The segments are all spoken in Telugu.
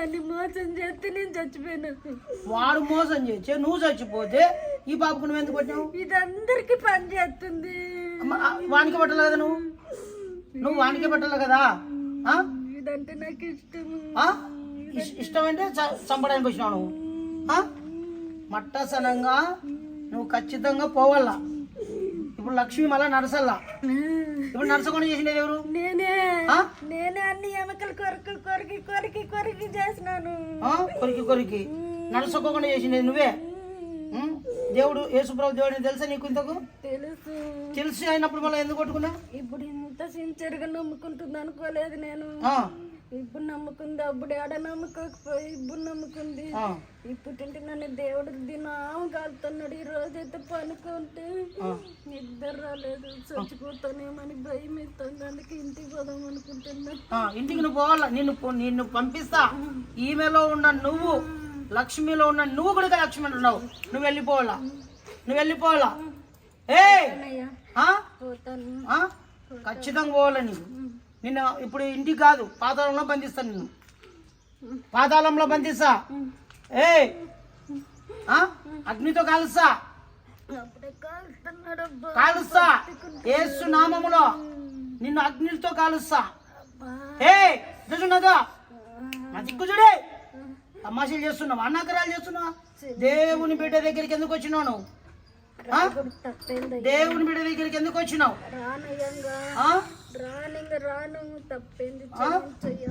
నన్ను మోసం చేస్తే నేను చచ్చిపోయినా. వాడు మోసం చేసి నువ్వు చచ్చిపోతే ఈ పాపకు నువ్వు ఎందుకు పట్టినావు ఇది అందరికి పని చేస్తుంది. వానికి పట్టాలి కదా నువ్వు? నువ్వు వానికి పట్టాలి కదా? ఇదంటే నాకు ఇష్టం ఆ? ఇష్- ఇష్టమంటే చ- చంపడానికి వచ్చినావు నువ్వు? మట్టసనంగా నువ్వు ఖచ్చితంగా పోవాలా? ఇప్పుడు లక్ష్మి మళ్ళా నడసల్లా? ఇప్పుడు నడసకుండా చేసినది ఎవరు? నేనే. ఆ? నేనే అన్ని ఎమకలు కొరికి కొరికి కొరికి కొరికి చేసినాను. ఆ? కొరికి కొరికి. నడుచుకోకుండా చేసినది నువ్వే? దేవుడు యేసుప్రభు దేవుడు తెలుసా నీకు ఇంతకు? తెలుసు. తెలిసి అయినప్పుడు మళ్ళీ ఎందుకు కొట్టుకున్నా ఇప్పుడు ఇంత సిన్సియర్గా నమ్ముకుంటుంది అనుకోలేదు నేను. ఆ, ఇప్పుడు నమ్ముకుంది అప్పుడు ఆడ నమ్ముకోకపోయి ఇప్పుడు నమ్ముకుంది. ఆ, ఇప్పుడంటే నన్ను దేవుడు దినాము కాలుతున్నాడు. ఈ రోజైతే పనుకుంటే ఆ. నిద్ర రాలేదు. చచ్చిపోతానేమని భయం ఇస్తుంది అందుకే ఇంటికి పోదాం అనుకుంటున్నా. ఇంటికి నువ్వు పోవాలా? నిన్ను పో- నిన్ను పంపిస్తా. ఈమెలో ఉన్న నువ్వు లక్ష్మిలో ఉన్న నువ్వు కూడా లక్ష్మి అంటున్నావు నువ్వు వెళ్ళిపోవాలా? నువ్వు వెళ్ళిపోవాలా? ఏ? ఖచ్చితంగా పోవాలా నీకు నిన్ను ఇప్పుడు ఇంటికి కాదు పాతాళంలో బంధిస్తా నిన్ను. పాతాళంలో బంధిస్తా. ఏ? అగ్నితో కాలుస్తా. కాలుస్తా. ఏసు నామములో నిన్ను అగ్నితో కాలుస్తా. ఏ? చూస్తున్నదా మా దిక్కు చూడే తమాషాలు చేస్తున్నావు? అన్నకరాలు చేస్తున్నావు? దేవుని బిడ్డ దగ్గరికి ఎందుకు వచ్చినావు నువ్వు? దేవుని బిడ్డ దగ్గరికి ఎందుకు వచ్చినావు? రాను తప్పేంది? చెయ్య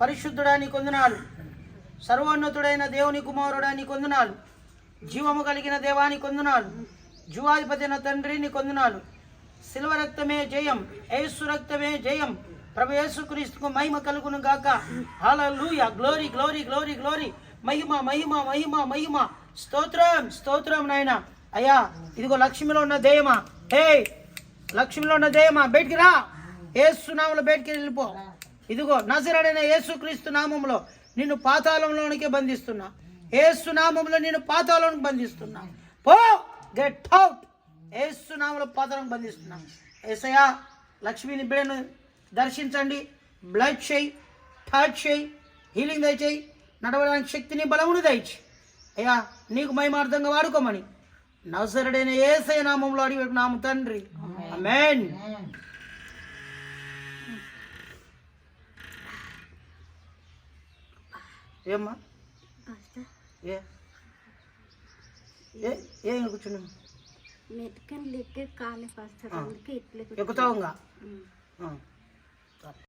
పరిశుద్ధుడా నీ కొందనాలు సర్వోన్నతుడైన దేవుని కుమారుడా నీ కొందనాలు జీవము కలిగిన దేవాని కొందనాలు జువాధిపతి అయిన తండ్రి నీ కొందనాలు. శిల్వ రక్తమే జయం ఏసు రక్తమే జయం. ప్రభు యేసుక్రీస్తుకు మహిమ కలుగును గాక. Hallelujah glory glory glory glory. మహిమ మహిమ మహిమ మహిమ. స్తోత్రం స్తోత్రం నాయన. అయ్యా ఇదిగో లక్ష్మిలో ఉన్న దేయమా? హే లక్ష్మిలో ఉన్న దేయమా? బయటికి రా. ఏసు బయటికి వెళ్ళిపో. ఇదిగో నజరడైన యేసుక్రీస్తు నామంలో నిన్ను పాతాళంలోనికి బంధిస్తున్నా. ఏసు నామంలో నిన్ను పాతాళంలోనికి బంధిస్తున్నా. పో గెట్ అవుట్. ఏసు నామంలో పాతాళం బంధిస్తున్నా. ఏసయా లక్ష్మిని బిడను దర్శించండి. బ్లడ్ చేయి టచ్ చేయి హీలింగ్ దయచేయి. నడవడానికి శక్తిని బలమును దయచి అయ్యా నీకు మహిమార్థంగా వాడుకోమని నవసరుడైన ఏసయ నామంలో అడిగి నామ తండ్రి. ఆమేన్ ఏమ్మా? ఏ? ఏ ఏం కూర్చున్నావు? మెటుకని లెక్క కాలే ఫస్ట్ అందుకే ఇట్లా ఎక్కుతావుగా.